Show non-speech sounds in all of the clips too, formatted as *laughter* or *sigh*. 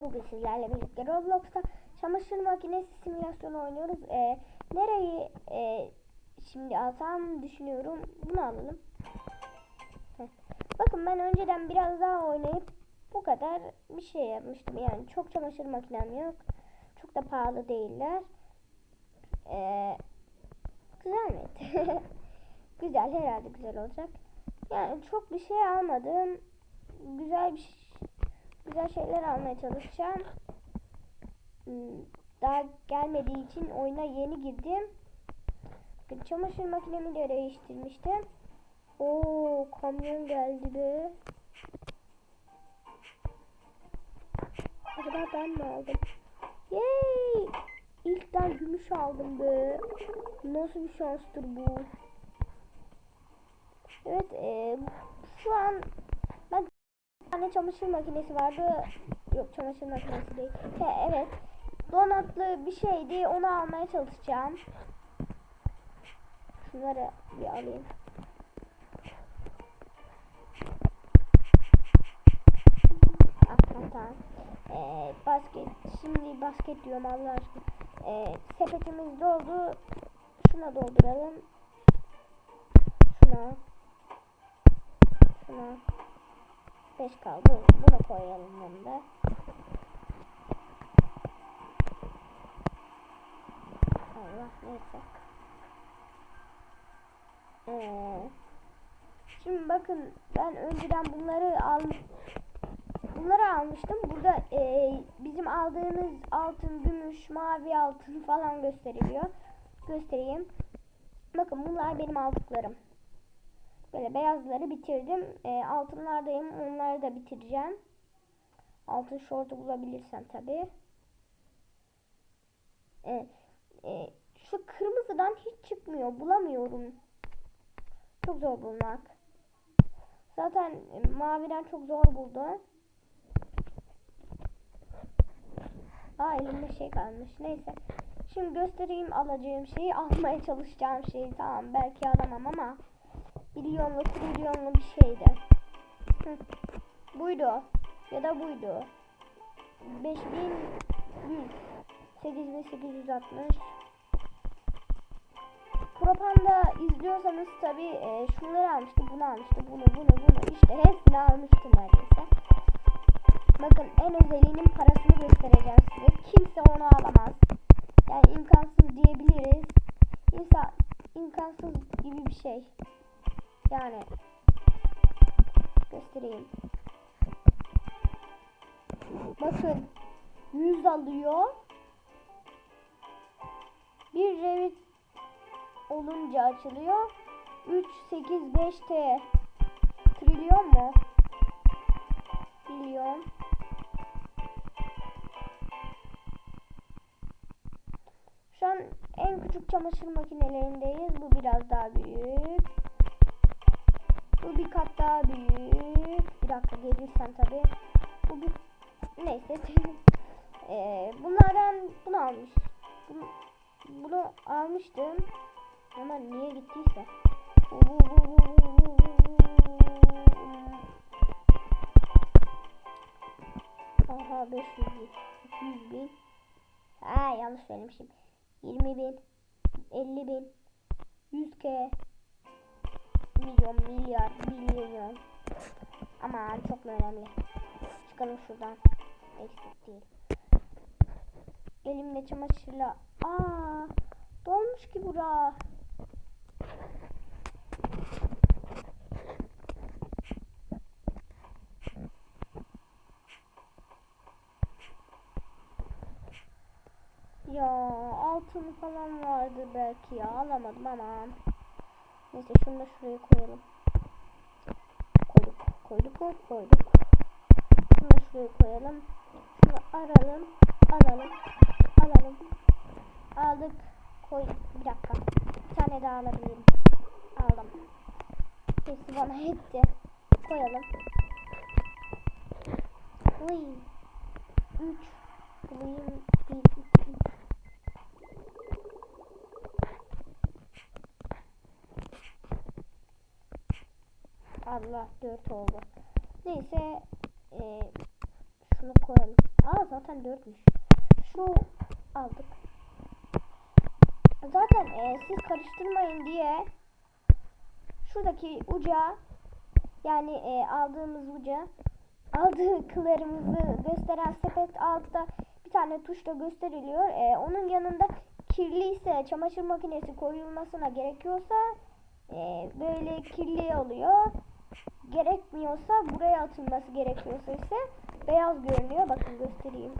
Bugün sizlerle birlikte Roblox'ta çamaşır makinesi simülasyonu oynuyoruz. Ee, nereyi e, şimdi alsam düşünüyorum. Bunu alalım. Bakın ben önceden biraz daha oynayıp bu kadar bir şey yapmıştım. Yani çok çamaşır makinem yok. Çok da pahalı değiller. Ee, güzel mi? *laughs* güzel herhalde güzel olacak. Yani çok bir şey almadım. Güzel bir şey güzel şeyler almaya çalışacağım. Hmm, Daha gelmediği için oyuna yeni girdim. Çamaşır makinemi de değiştirmiştim. Oo kamyon geldi be. Acaba ben mi aldım? Yay! İlkten gümüş aldım be. Nasıl bir şanstır bu? Evet, e, şu an tane çamaşır makinesi vardı. Yok çamaşır makinesi değil. He, evet. Donatlı bir şeydi. Onu almaya çalışacağım. Şunları bir alayım. Hakikaten. Ee, basket. Şimdi basket diyorum Allah aşkına. Ee, sepetimiz doldu. Şuna dolduralım. Şuna. Şuna. 5 kaldı. Bunu koyalım yanında. Allah neyse. Ee, şimdi bakın ben önceden bunları al bunları almıştım. Burada e, bizim aldığımız altın, gümüş, mavi altın falan gösteriliyor. Göstereyim. Bakın bunlar benim aldıklarım. Böyle beyazları bitirdim. E, altınlardayım. Onları da bitireceğim. Altın şortu bulabilirsem tabi. E, e, şu kırmızıdan hiç çıkmıyor. Bulamıyorum. Çok zor bulmak. Zaten e, maviden çok zor buldum. Aa elimde şey kalmış. Neyse. Şimdi göstereyim alacağım şeyi. Almaya çalışacağım şeyi. Tamam belki alamam ama milyonlu trilyonlu bir şeydi. Hı. Buydu. Ya da buydu. 5100 8860 Propanda izliyorsanız tabi e, şunları almıştı, bunu almıştı, bunu, bunu, bunu işte hepsini almıştı neredeyse. Bakın en özelliğinin parasını göstereceğim size. Kimse onu alamaz. Yani imkansız diyebiliriz. İnsan imkansız gibi bir şey. Yani göstereyim. Bakın 100 alıyor. Bir Revit olunca açılıyor. 3 8 5 T trilyon mu? Milyon. Şu an en küçük çamaşır makinelerindeyiz. Bu biraz daha büyük. Bu bir kat daha büyük. Bir dakika gelirsem tabi. Bu bir... Neyse. *laughs* ee, bunlardan bunu almış. Bunu, bunu almıştım. Ama niye gittiyse. Aha 500 bin. 200 bin. Ha yanlış söylemişim. 20 bin. 50 bin. 100 k. Milyon, milyar, milyon. Aman çok önemli. Çıkalım şuradan. Eksik değil. Elimle çamaşırla. Aa, dolmuş ki bura. Ya altın falan vardı belki ya alamadım ama. Neyse şunu da şuraya koyalım. Koyduk, koyduk, koyduk, koyduk. Şunu da şuraya koyalım. Şunu aralım, alalım, alalım. Aldık. Koy. Bir dakika. Bir tane daha alabilirim. Aldım. Hepsi bana yetti. Koyalım. Uy. Üç. Koyayım. Bir, iki, üç. Allah dört oldu. Neyse. E, Şunu koyalım. Aa zaten dörtmüş. Şu aldık. Zaten e, siz karıştırmayın diye şuradaki uca yani e, aldığımız uca aldıklarımızı gösteren sepet altta bir tane tuşla gösteriliyor. E, onun yanında kirliyse çamaşır makinesi koyulmasına gerekiyorsa e, böyle kirli oluyor. Gerekmiyorsa buraya atılması gerekiyorsa ise beyaz görünüyor. Bakın göstereyim.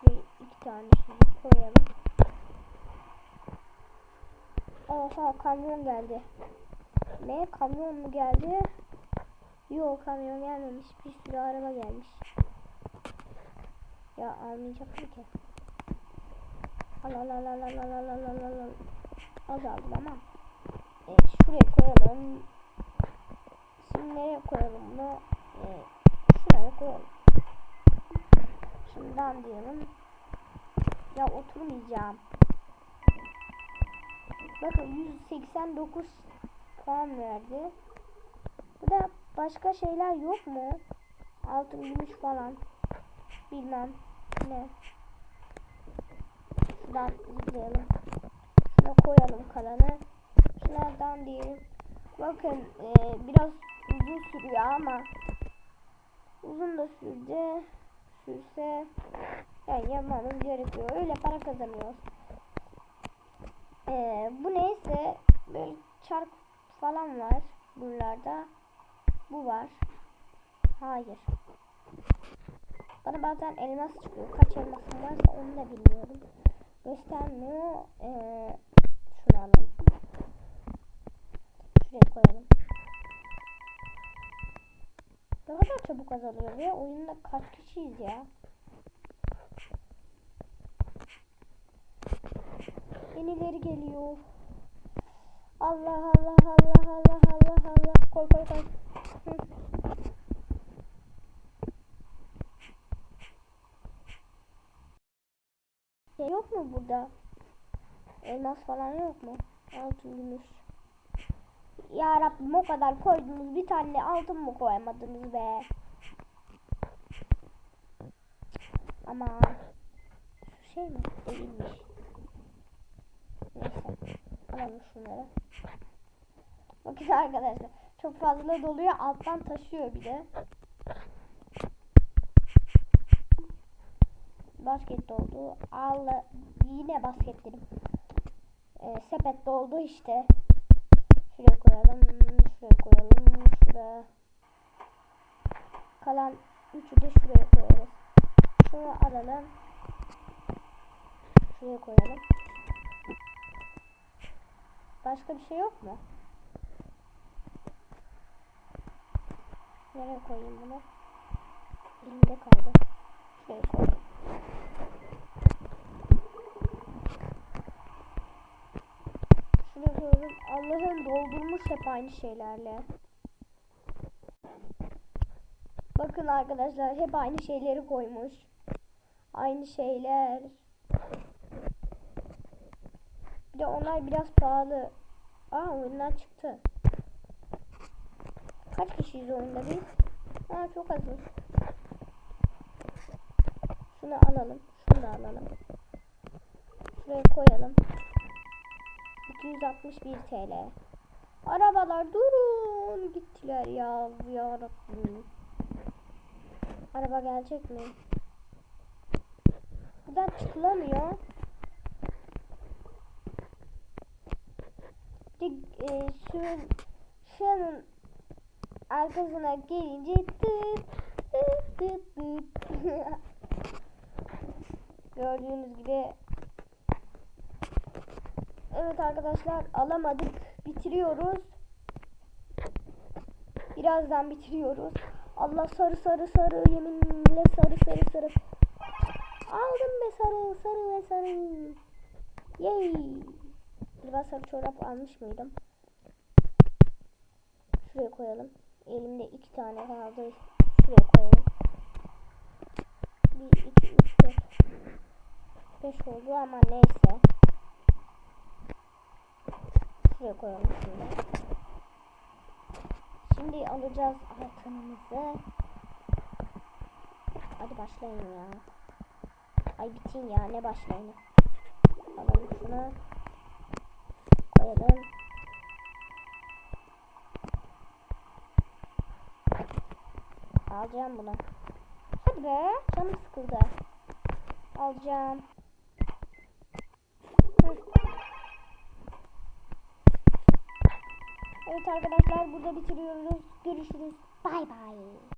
Şuraya iki tane şimdi koyalım. Oha kamyon geldi. Ne kamyon mu geldi? Yok kamyon gelmemiş. Bir sürü araba gelmiş. Ya almayacak mı ki? Al al al al al al al al al al al. Azaldı ama. Evet, şuraya koyalım. Şimdi nereye koyalım bunu? Ee, şuraya koyalım. Şundan diyelim. Ya oturmayacağım. Bakın 189 puan verdi. Bu da başka şeyler yok mu? Altın gümüş falan. Bilmem ne. Şuradan zıplayalım. Şuna koyalım kalanı. Şunlardan diyelim. Bakın e, biraz uzun sürüyor ama uzun da sürdü. Sürse yani yapmamız gerekiyor. Öyle para kazanıyoruz. E, bu neyse böyle çark falan var buralarda. Bu var. Hayır. Bana bazen elmas çıkıyor. Kaç elmasım varsa onu da bilmiyorum. Göstermiyor. Ee, şunu alalım. Çabuk azalıyor ya. Oyunda kaç kişiyiz ya? Yenileri geliyor. Allah Allah Allah Allah Allah Allah. Koy koy koy. Şey yok mu burada? Elmas falan yok mu? Altın gümüş. Ya Rabbim o kadar koydunuz bir tane altın mı koyamadınız be? Ama şey mi? Değilmiş. Neyse. Alalım şunları. Bakın arkadaşlar. Çok fazla doluyor. Alttan taşıyor bir de. Basket doldu. Al yine basket dedim. Ee, sepet doldu işte. Şuraya koyalım. Şuraya koyalım. Şuraya. Kalan üçü de şuraya koyarız. Şunu alalım. Şuraya koyalım. Başka bir şey yok mu? Nereye koyayım bunu? Elimde kaldı. Şuraya koyayım. Şuraya koyalım. Allah'ım doldurmuş hep aynı şeylerle. Bakın arkadaşlar hep aynı şeyleri koymuş. Aynı şeyler. Bir de onlar biraz pahalı. Aa oyundan çıktı. Kaç kişiyiz oyunda biz? Aa çok azız. Şunu alalım. Şunu da alalım. Şuraya koyalım. 261 TL. Arabalar durun. Gittiler ya. Ya Rabbim. Araba gelecek mi? Buradan çıkılamıyor. De, e, şu şunun arkasına gelince tıt tıt tıt tıt. *laughs* Gördüğünüz gibi Evet arkadaşlar alamadık. Bitiriyoruz. Birazdan bitiriyoruz. Allah sarı sarı sarı yeminle sarı sarı sarı. Aldım be sarı sarı ve sarı. Yay. Ben sarı çorap almış mıydım? Şuraya koyalım. Elimde iki tane kaldı. Şuraya koyalım. Bir, iki, üç, dört. Beş oldu ama neyse. Şuraya koyalım şimdi. Şimdi alacağız altınımızı. Hadi başlayın ya. Ay bitin ya ne başlayın. Alalım şunu. Koyalım. Alacağım bunu. Hadi be. Canım sıkıldı. Alacağım. Evet arkadaşlar burada bitiriyoruz. Görüşürüz. Bay bay.